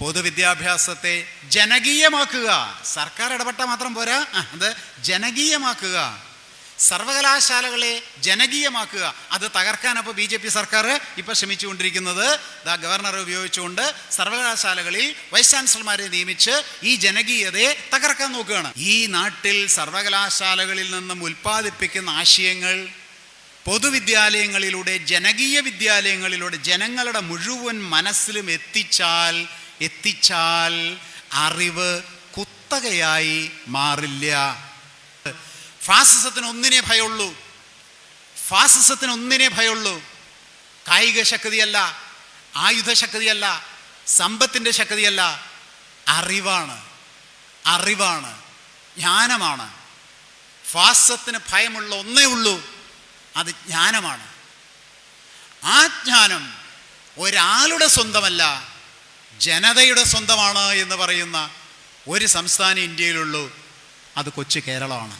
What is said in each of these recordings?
പൊതുവിദ്യാഭ്യാസത്തെ ജനകീയമാക്കുക. സർക്കാർ ഇടപെട്ട മാത്രം പോരാ. അത് ജനകീയമാക്കുക. സർവകലാശാലകളെ ജനകീയമാക്കുക. അത് തകർക്കാൻ അപ്പോൾ ബി ജെ പി സർക്കാർ ഇപ്പം ശ്രമിച്ചുകൊണ്ടിരിക്കുന്നത്. ദാ ഗവർണറെ ഉപയോഗിച്ചുകൊണ്ട് സർവകലാശാലകളിൽ വൈസ് ചാൻസലർമാരെ നിയമിച്ച് ഈ ജനകീയതയെ തകർക്കാൻ നോക്കുകയാണ്. ഈ നാട്ടിൽ സർവകലാശാലകളിൽ നിന്നും ഉൽപ്പാദിപ്പിക്കുന്ന ആശയങ്ങൾ പൊതുവിദ്യാലയങ്ങളിലൂടെ ജനകീയ വിദ്യാലയങ്ങളിലൂടെ ജനങ്ങളുടെ മുഴുവൻ മനസ്സിലും എത്തിച്ചാൽ എത്തിച്ചാൽ അറിവ് കുത്തകയായി മാറില്ല. ഫാസിസത്തിന് ഒന്നിനെ ഭയമുള്ളൂ. ഫാസിസത്തിന് ഒന്നിനെ ഭയമുള്ളൂ. കായിക ശക്തിയല്ല ആയുധ ശക്തിയല്ല സമ്പത്തിന്റെ ശക്തിയല്ല. അറിവാണ് അറിവാണ് ജ്ഞാനമാണ്. ഫാസത്തിന് ഭയമുള്ള ഒന്നേ ഉള്ളൂ അത് ജ്ഞാനമാണ്. ആ ജ്ഞാനം ഒരാളുടെ സ്വന്തമല്ല ജനതയുടെ സ്വന്തമാണ് എന്ന് പറയുന്ന ഒരു സംസ്ഥാനം ഇന്ത്യയിലുള്ളൂ അത് കൊച്ചു കേരളമാണ്.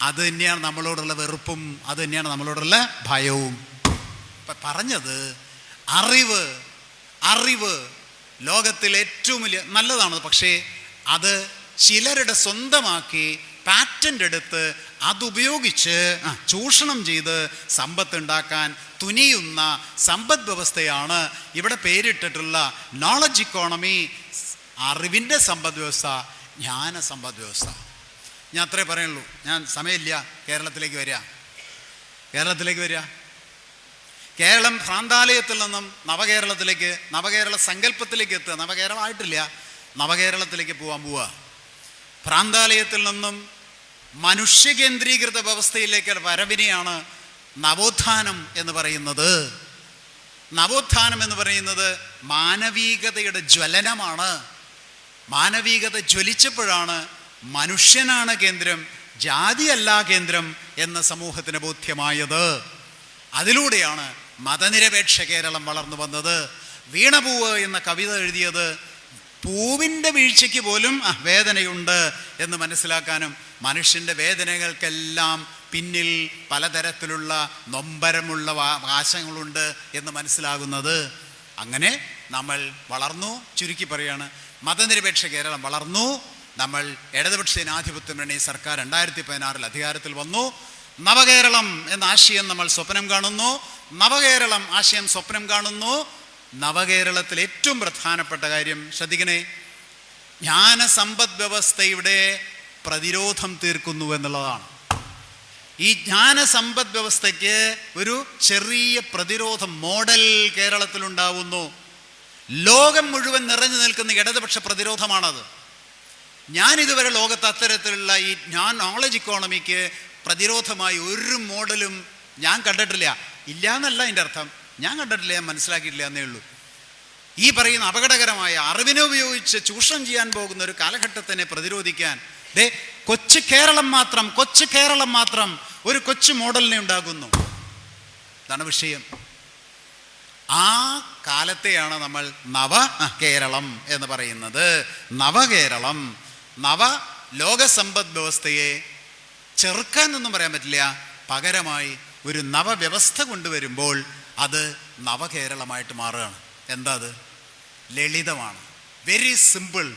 അത് തന്നെയാണ് നമ്മളോടുള്ള വെറുപ്പും അത് തന്നെയാണ് നമ്മളോടുള്ള ഭയവും. ഇപ്പം പറഞ്ഞത് അറിവ് അറിവ് ലോകത്തിൽ ഏറ്റവും വലിയ നല്ലതാണ് പക്ഷേ അത് ചിലരുടെ സ്വന്തമാക്കി പാറ്റന്റ് എടുത്ത് അതുപയോഗിച്ച് ചൂഷണം ചെയ്ത് സമ്പത്ത് ഉണ്ടാക്കാൻ തുനിയുന്ന സമ്പദ് വ്യവസ്ഥയാണ് ഇവിടെ പേരിട്ടിട്ടുള്ള നോളജ് ഇക്കോണമി അറിവിന്റെ സമ്പദ് വ്യവസ്ഥ ജ്ഞാന സമ്പദ് വ്യവസ്ഥ. ഞാൻ അത്രേ പറയുള്ളൂ. ഞാൻ സമയമില്ല. കേരളത്തിലേക്ക് വരിക. കേരളത്തിലേക്ക് വരിക. കേരളം ഭ്രാന്താലയത്തിൽ നിന്നും നവകേരളത്തിലേക്ക് നവകേരള സങ്കല്പത്തിലേക്ക് എത്തുക. നവകേരളമായിട്ടില്ല നവകേരളത്തിലേക്ക് പോകാൻ പോവുക ഭ്രാന്താലയത്തിൽ നിന്നും മനുഷ്യകേന്ദ്രീകൃത വ്യവസ്ഥയിലേക്ക് വരവിനെയാണ് നവോത്ഥാനം എന്ന് പറയുന്നത്. നവോത്ഥാനം എന്ന് പറയുന്നത് മാനവികതയുടെ ജ്വലനമാണ്. മാനവികത ജ്വലിച്ചപ്പോഴാണ് മനുഷ്യനാണ് കേന്ദ്രം ജാതിയല്ല കേന്ദ്രം എന്ന സമൂഹത്തിന് ബോധ്യമായത്. അതിലൂടെയാണ് മതനിരപേക്ഷ കേരളം വളർന്നു വന്നത്. വീണപൂവ് എന്ന കവിത എഴുതിയത് പൂവിന്റെ വീഴ്ചയ്ക്ക് പോലും വേദനയുണ്ട് എന്ന് മനസ്സിലാക്കാനും മനുഷ്യന്റെ വേദനകൾക്കെല്ലാം പിന്നിൽ പലതരത്തിലുള്ള നൊമ്പരമുള്ള വാശങ്ങളുണ്ട് എന്ന് മനസ്സിലാകുന്നത്. അങ്ങനെ നമ്മൾ വളർന്നു ചുരുക്കി പറയാണ് മതനിരപേക്ഷ കേരളം വളർന്നു നമ്മൾ ഇടതുപക്ഷ ജനാധിപത്യ മുന്നണി സർക്കാർ രണ്ടായിരത്തി പതിനാറിൽ അധികാരത്തിൽ വന്നു. നവകേരളം എന്ന ആശയം നമ്മൾ സ്വപ്നം കാണുന്നു. നവകേരളം ആശയം സ്വപ്നം കാണുന്നു. നവകേരളത്തിൽ ഏറ്റവും പ്രധാനപ്പെട്ട കാര്യം ശ്രദ്ധിക്കണേ ജ്ഞാന സമ്പദ് വ്യവസ്ഥയുടെ പ്രതിരോധം തീർക്കുന്നു എന്നുള്ളതാണ്. ഈ ജ്ഞാന സമ്പദ് വ്യവസ്ഥയ്ക്ക് ഒരു ചെറിയ പ്രതിരോധ മോഡൽ കേരളത്തിലുണ്ടാവുന്നു. ലോകം മുഴുവൻ നിറഞ്ഞു നിൽക്കുന്ന ഇടതുപക്ഷ പ്രതിരോധമാണത്. ഞാൻ ഇതുവരെ ലോകത്ത് അത്തരത്തിലുള്ള ഈ ഞാൻ നോളജ് ഇക്കോണമിക്ക് പ്രതിരോധമായി ഒരു മോഡലും ഞാൻ കണ്ടിട്ടില്ല. ഇല്ല എന്നല്ല എന്റെ അർത്ഥം. ഞാൻ കണ്ടിട്ടില്ല ഞാൻ മനസ്സിലാക്കിയിട്ടില്ല എന്നേ ഉള്ളൂ. ഈ പറയുന്ന അപകടകരമായ അറിവിനെ ഉപയോഗിച്ച് ചൂഷണം ചെയ്യാൻ പോകുന്ന ഒരു കാലഘട്ടത്തിനെ പ്രതിരോധിക്കാൻ ദേ കൊച്ചു കേരളം മാത്രം കൊച്ചു കേരളം മാത്രം ഒരു കൊച്ചു മോഡലിനെ ഉണ്ടാകുന്നു ഇതാണ് വിഷയം. ആ കാലത്തെയാണ് നമ്മൾ നവ കേരളം എന്ന് പറയുന്നത്. നവകേരളം നവ ലോക സമ്പദ് വ്യവസ്ഥയെ ചെറുക്കാനൊന്നും പറയാൻ പറ്റില്ല. പകരമായി ഒരു നവവ്യവസ്ഥ കൊണ്ടുവരുമ്പോൾ അത് നവകേരളമായിട്ട് മാറുകയാണ്. എന്താ അത്? ലളിതമാണ്. വെരി സിമ്പിൾ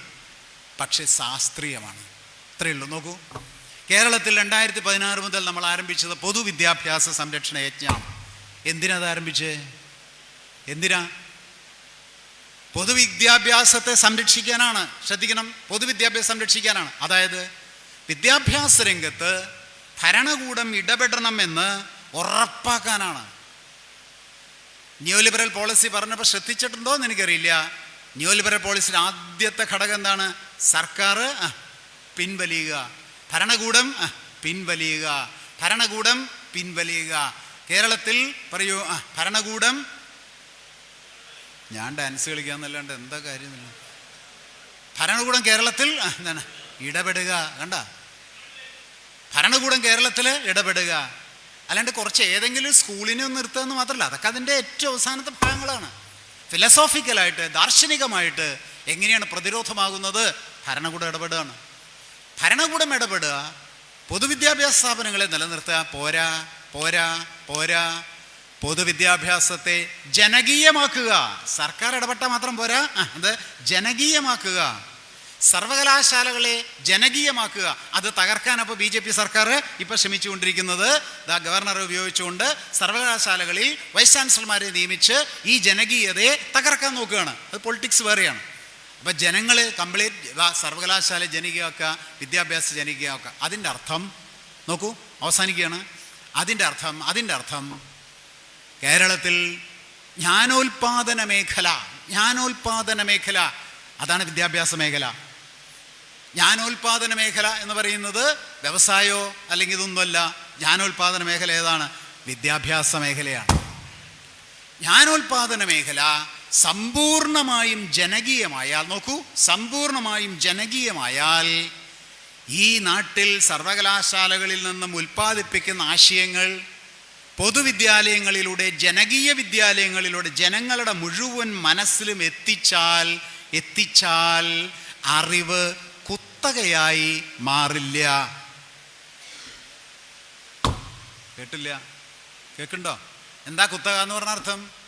പക്ഷെ ശാസ്ത്രീയമാണ്. ഇത്രയേ ഉള്ളൂ. നോക്കൂ. കേരളത്തിൽ രണ്ടായിരത്തി പതിനാറ് മുതൽ നമ്മൾ ആരംഭിച്ചത് പൊതുവിദ്യാഭ്യാസ സംരക്ഷണ യജ്ഞമാണ്. എന്തിനാ അത് ആരംഭിച്ചേ? എന്തിനാ? പൊതുവിദ്യാഭ്യാസത്തെ സംരക്ഷിക്കാനാണ്. ശ്രദ്ധിക്കണം. പൊതുവിദ്യാഭ്യാസം സംരക്ഷിക്കാനാണ്. അതായത് വിദ്യാഭ്യാസ രംഗത്ത് ഭരണകൂടം ഇടപെടണമെന്ന് ഉറപ്പാക്കാനാണ്. ന്യൂ ലിബറൽ പോളിസി പറഞ്ഞപ്പോൾ ശ്രദ്ധിച്ചിട്ടുണ്ടോ എന്ന് എനിക്കറിയില്ല. ന്യൂ ലിബറൽ പോളിസിയുടെ ആദ്യത്തെ ഘടകം എന്താണ്? സർക്കാർ പിൻവലിയുക. ഭരണകൂടം പിൻവലിയുക. ഭരണകൂടം പിൻവലിയുക. കേരളത്തിൽ പറയൂ ഭരണകൂടം. ഞാൻ ഡാൻസ് കളിക്കാന്നല്ലാണ്ട് എന്താ കാര്യമില്ല ഭരണകൂടം കേരളത്തിൽ എന്താണ് ഇടപെടുക. കണ്ട? ഭരണകൂടം കേരളത്തിൽ ഇടപെടുക. അല്ലാണ്ട് കുറച്ച് ഏതെങ്കിലും സ്കൂളിനെ നിർത്തുക എന്ന് മാത്രമല്ല അതൊക്കെ അതിന്റെ ഏറ്റവും അവസാനത്തെ ഭാഗങ്ങളാണ്. ഫിലസോഫിക്കലായിട്ട് ദാർശനികമായിട്ട് എങ്ങനെയാണ് പ്രതിരോധമാകുന്നത്? ഭരണകൂടം ഇടപെടുകയാണ്. ഭരണകൂടം ഇടപെടുക പൊതുവിദ്യാഭ്യാസ സ്ഥാപനങ്ങളെ നിലനിർത്തുക പോരാ പോരാ പോരാ പൊതുവിദ്യാഭ്യാസത്തെ ജനകീയമാക്കുക. സർക്കാർ ഇടപെട്ട മാത്രം പോരാ അത് ജനകീയമാക്കുക. സർവകലാശാലകളെ ജനകീയമാക്കുക. അത് തകർക്കാൻ അപ്പോൾ ബി ജെ പി സർക്കാർ ഇപ്പോൾ ശ്രമിച്ചുകൊണ്ടിരിക്കുന്നത്. ദാ ഗവർണറെ ഉപയോഗിച്ചുകൊണ്ട് സർവകലാശാലകളിൽ വൈസ് ചാൻസലർമാരെ നിയമിച്ച് ഈ ജനകീയതയെ തകർക്കാൻ നോക്കുകയാണ്. അത് പൊളിറ്റിക്സ് വേറെയാണ്. അപ്പം ജനങ്ങൾ കംപ്ലീറ്റ് സർവകലാശാല ജനകീയമാക്കുക വിദ്യാഭ്യാസ ജനകീയമാക്കുക അതിന്റെ അർത്ഥം നോക്കൂ അവസാനിക്കുകയാണ്. അതിന്റെ അർത്ഥം അതിന്റെ അർത്ഥം കേരളത്തിൽ ജ്ഞാനോൽപാദന മേഖല ജ്ഞാനോൽപാദന മേഖല അതാണ് വിദ്യാഭ്യാസ മേഖല. ജ്ഞാനോൽപാദന മേഖല എന്ന് പറയുന്നത് വ്യവസായമോ അല്ലെങ്കിൽ ഇതൊന്നുമല്ല ജ്ഞാനോൽപാദന മേഖല ഏതാണ്? വിദ്യാഭ്യാസ മേഖലയാണ്. ജ്ഞാനോൽപാദന മേഖല സമ്പൂർണമായും ജനകീയമായാൽ നോക്കൂ സമ്പൂർണമായും ജനകീയമായാൽ ഈ നാട്ടിൽ സർവകലാശാലകളിൽ നിന്നും ഉൽപ്പാദിപ്പിക്കുന്ന ആശയങ്ങൾ പൊതുവിദ്യാലയങ്ങളിലൂടെ ജനകീയ വിദ്യാലയങ്ങളിലൂടെ ജനങ്ങളുടെ മുഴുവൻ മനസ്സിലും എത്തിച്ചാൽ എത്തിച്ചാൽ അറിവ് കുത്തകയായി മാറില്ല. കേട്ടില്ല? കേൾക്കുണ്ടോ? എന്താ കുത്തക എന്ന് പറഞ്ഞ അർത്ഥം?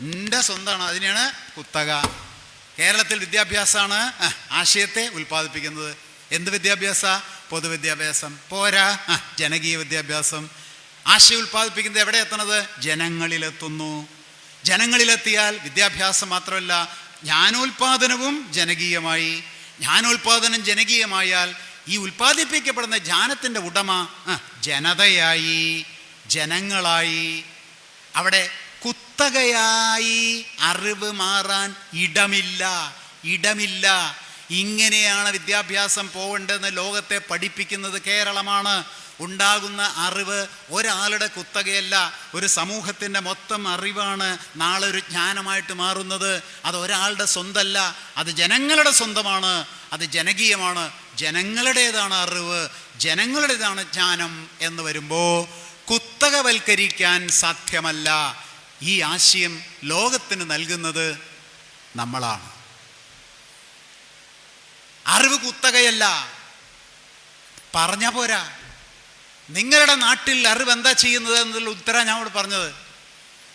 എന്റെ സ്വന്തമാണ് അതിനെയാണ് കുത്തക. കേരളത്തിൽ വിദ്യാഭ്യാസമാണ് ആശയത്തെ ഉൽപ്പാദിപ്പിക്കുന്നത്. എന്ത് വിദ്യാഭ്യാസ? പൊതുവിദ്യാഭ്യാസം. പോരാ ജനകീയ വിദ്യാഭ്യാസം. ആശയം ഉൽപ്പാദിപ്പിക്കുന്നത് എവിടെ എത്തണത് ജനങ്ങളിലെത്തുന്നു. ജനങ്ങളിലെത്തിയാൽ വിദ്യാഭ്യാസം മാത്രമല്ല ജ്ഞാനോൽപാദനവും ജനകീയമായി. ജ്ഞാനോൽപാദനം ജനകീയമായാൽ ഈ ഉൽപ്പാദിപ്പിക്കപ്പെടുന്ന ജ്ഞാനത്തിന്റെ ഉടമ ജനതയായി ജനങ്ങളായി. അവിടെ കുത്തകയായി അറിവ് മാറാൻ ഇടമില്ല ഇടമില്ല. ഇങ്ങനെയാണ് വിദ്യാഭ്യാസം പോകേണ്ടതെന്ന് ലോകത്തെ പഠിപ്പിക്കുന്നത് കേരളമാണ്. ഉണ്ടാകുന്ന അറിവ് ഒരാളുടെ കുത്തകയല്ല ഒരു സമൂഹത്തിന്റെ മൊത്തം അറിവാണ് നാളെ ഒരു ജ്ഞാനമായിട്ട് മാറുന്നത്. അത് ഒരാളുടെ സ്വന്തമല്ല അത് ജനങ്ങളുടെ സ്വന്തമാണ് അത് ജനകീയമാണ്. ജനങ്ങളുടേതാണ് അറിവ് ജനങ്ങളുടേതാണ് ജ്ഞാനം എന്ന് വരുമ്പോൾ കുത്തകവൽക്കരിക്കാൻ സാധ്യമല്ല. ഈ ആശയം ലോകത്തിന് നൽകുന്നത് നമ്മളാണ്. അറിവ് കുത്തകയല്ല. പറഞ്ഞ പോരാ. നിങ്ങളുടെ നാട്ടിൽ അറിവ് എന്താ ചെയ്യുന്നത് എന്നുള്ള ഉത്തരം ഞാൻ അവിടെ പറഞ്ഞത്.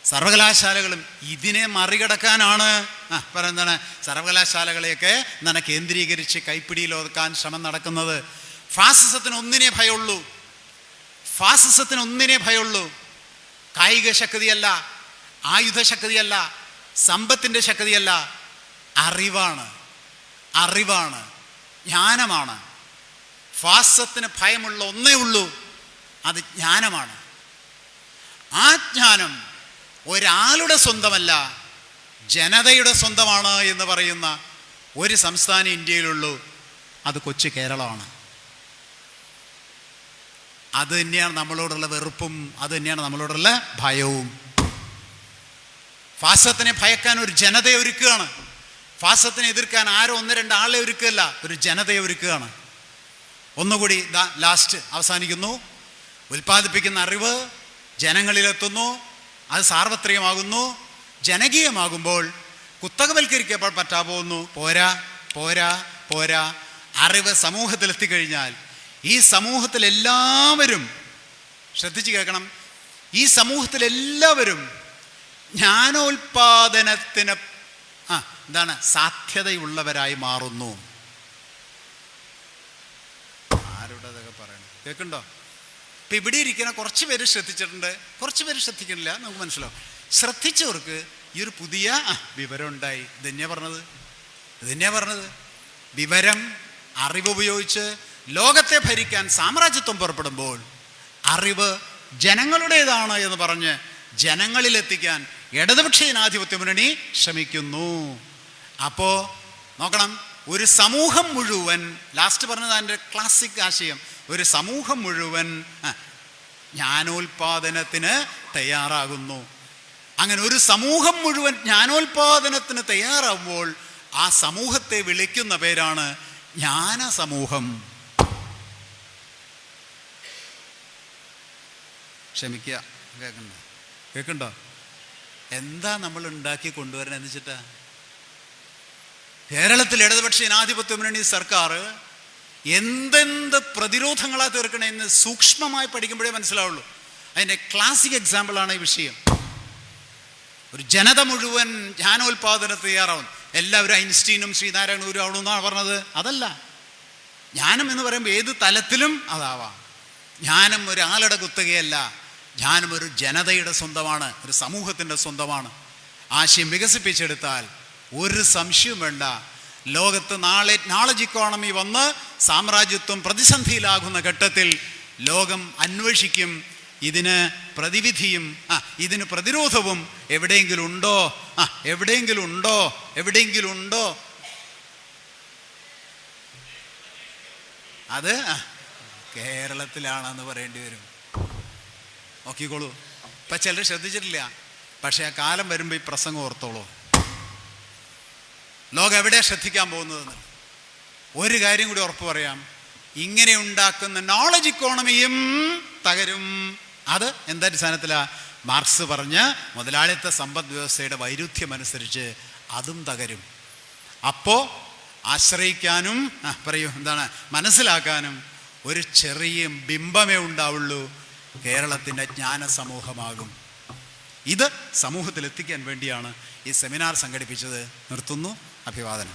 സർവകലാശാലകളും ഇതിനെ മറികടക്കാനാണ്. പറയുന്നതാണ് സർവകലാശാലകളെയൊക്കെ എന്താണ്? കേന്ദ്രീകരിച്ച് കൈപ്പിടിയിൽ ഒതുക്കാൻ ശ്രമം നടക്കുന്നത്. ഫാസിസത്തിന് ഒന്നിനെ ഭയമുള്ളൂ. ഫാസിസത്തിന് ഒന്നിനെ ഭയമുള്ളൂ. കായിക ശക്തിയല്ല. ആയുധ ശക്തിയല്ല സമ്പത്തിന്റെ ശക്തിയല്ല അറിവാണ് അറിവാണ് ജ്ഞാനമാണ്. ഫാസത്തിന് ഭയമുള്ള ഒന്നേ ഉള്ളൂ അത് ജ്ഞാനമാണ്. ആ ജ്ഞാനം ഒരാളുടെ സ്വന്തമല്ല ജനതയുടെ സ്വന്തമാണ് എന്ന് പറയുന്ന ഒരു സംസ്ഥാനം ഇന്ത്യയിലുള്ളൂ അത് കൊച്ചു കേരളമാണ്. അത് തന്നെയാണ് നമ്മളോടുള്ള വെറുപ്പും അത് തന്നെയാണ് നമ്മളോടുള്ള ഭയവും. ഫാസത്തിനെ ഭയക്കാൻ ഒരു ജനതയെ ഒരുക്കുകയാണ്. ഫാസത്തിനെ എതിർക്കാൻ ആരോ ഒന്ന് രണ്ട് ആളെ ഒരുക്കുകയല്ല ഒരു ജനതയെ ഒരുക്കുകയാണ്. ഒന്നുകൂടി ലാസ്റ്റ് അവസാനിക്കുന്നു. ഉൽപ്പാദിപ്പിക്കുന്ന അറിവ് ജനങ്ങളിലെത്തുന്നു. അത് സാർവത്രികമാകുന്നു. ജനകീയമാകുമ്പോൾ കുത്തകവൽക്കരിക്കപ്പോൾ പറ്റാ പോകുന്നു. പോരാ പോരാ പോരാ. അറിവ് സമൂഹത്തിലെത്തിക്കഴിഞ്ഞാൽ ഈ സമൂഹത്തിലെല്ലാവരും ശ്രദ്ധിച്ച് കേൾക്കണം. ഈ സമൂഹത്തിൽ എല്ലാവരും ജ്ഞാനോൽപാദനത്തിന് ആ എന്താണ് സാധ്യതയുള്ളവരായി മാറുന്നു. ആരുടെ അതൊക്കെ പറയണം? കേൾക്കുണ്ടോ? ഇപ്പം ഇവിടെ ഇരിക്കുന്ന കുറച്ച് പേര് ശ്രദ്ധിച്ചിട്ടുണ്ട്. കുറച്ച് പേര് ശ്രദ്ധിക്കണില്ല നമുക്ക് മനസ്സിലാവും. ശ്രദ്ധിച്ചവർക്ക് ഈ ഒരു പുതിയ വിവരം ഉണ്ടായി ഇതന്നെയാ തന്നെയാ പറഞ്ഞത്. ഇതന്നെയാ പറഞ്ഞത്. വിവരം അറിവ് ഉപയോഗിച്ച് ലോകത്തെ ഭരിക്കാൻ സാമ്രാജ്യത്വം പുറപ്പെടുമ്പോൾ അറിവ് ജനങ്ങളുടേതാണ് എന്ന് പറഞ്ഞ് ജനങ്ങളിലെത്തിക്കാൻ ഇടതുപക്ഷ ജനാധിപത്യ മുന്നണി ശ്രമിക്കുന്നു. അപ്പോൾ നോക്കണം ഒരു സമൂഹം മുഴുവൻ ലാസ്റ്റ് പറഞ്ഞത് അതിന്റെ ക്ലാസിക് ആശയം ഒരു സമൂഹം മുഴുവൻ ജ്ഞാനോൽപാദനത്തിന് തയ്യാറാകുന്നു. അങ്ങനെ ഒരു സമൂഹം മുഴുവൻ ജ്ഞാനോൽപാദനത്തിന് തയ്യാറാകുമ്പോൾ ആ സമൂഹത്തെ വിളിക്കുന്ന പേരാണ് ജ്ഞാന സമൂഹം ക്ഷമിക്കുക കേൾക്കണ്ട കേൾക്കണ്ടോ? എന്താ നമ്മൾ ഉണ്ടാക്കി കൊണ്ടുവരണം എന്ന് വെച്ചിട്ടാ? കേരളത്തിൽ ഇടതുപക്ഷ ജനാധിപത്യ മുന്നണി സർക്കാർ എന്തെന്ത് പ്രതിരോധങ്ങളാ തീർക്കണമെന്ന് സൂക്ഷ്മമായി പഠിക്കുമ്പോഴേ മനസ്സിലാവുള്ളൂ. അതിന്റെ ക്ലാസിക് എക്സാമ്പിളാണ് ഈ വിഷയം. ഒരു ജനത മുഴുവൻ ജ്ഞാനോൽപാദനത്തിന് തയ്യാറാവും. എല്ലാവരും ഐൻസ്റ്റീനും ശ്രീനാരായണൂരും ആവണമെന്നാണ് പറഞ്ഞത്? അതല്ല. ജ്ഞാനം എന്ന് പറയുമ്പോൾ ഏത് തലത്തിലും അതാവാം. ജ്ഞാനം ഒരാളുടെ കുത്തകയല്ല. ജ്ഞാനം ഒരു ജനതയുടെ സ്വന്തമാണ് ഒരു സമൂഹത്തിന്റെ സ്വന്തമാണ്. ആശയം വികസിപ്പിച്ചെടുത്താൽ ഒരു സംശയവും വേണ്ട. ലോകത്ത് നാളെ നാളജ് ഇക്കോണമി വന്ന് സാമ്രാജ്യത്വം പ്രതിസന്ധിയിലാകുന്ന ഘട്ടത്തിൽ ലോകം അന്വേഷിക്കും. ഇതിന് പ്രതിവിധിയും ആ ഇതിന് പ്രതിരോധവും എവിടെയെങ്കിലും ഉണ്ടോ? ആ എവിടെയെങ്കിലും ഉണ്ടോ? എവിടെയെങ്കിലും ഉണ്ടോ? അത് കേരളത്തിലാണെന്ന് പറയേണ്ടി വരും. നോക്കിക്കോളൂ. ഇപ്പൊ ചിലർ ശ്രദ്ധിച്ചിട്ടില്ല. പക്ഷേ ആ കാലം വരുമ്പോൾ ഈ പ്രസംഗം ഓർത്തോളൂ. ലോകം എവിടെയാ ശ്രദ്ധിക്കാൻ പോകുന്നതെന്ന്. ഒരു കാര്യം കൂടി ഉറപ്പ് പറയാം. ഇങ്ങനെ ഉണ്ടാക്കുന്ന നോളജ് ഇക്കോണമിയും തകരും. അത് എന്തടിസ്ഥാനത്തിലാണ് മാർക്സ് പറഞ്ഞ് മുതലാളിത്ത സമ്പദ് വ്യവസ്ഥയുടെ വൈരുദ്ധ്യം അനുസരിച്ച് അതും തകരും. അപ്പോൾ ആശ്രയിക്കാനും പറയൂ എന്താണ് മനസ്സിലാക്കാനും ഒരു ചെറിയ ബിംബമേ ഉണ്ടാവുള്ളൂ. കേരളത്തിന്റെ ജ്ഞാന സമൂഹമാകും ഇത് സമൂഹത്തിൽ എത്തിക്കാൻ വേണ്ടിയാണ് ഈ സെമിനാർ സംഘടിപ്പിച്ചത്. നിർത്തുന്നു. അഭിവാദനം.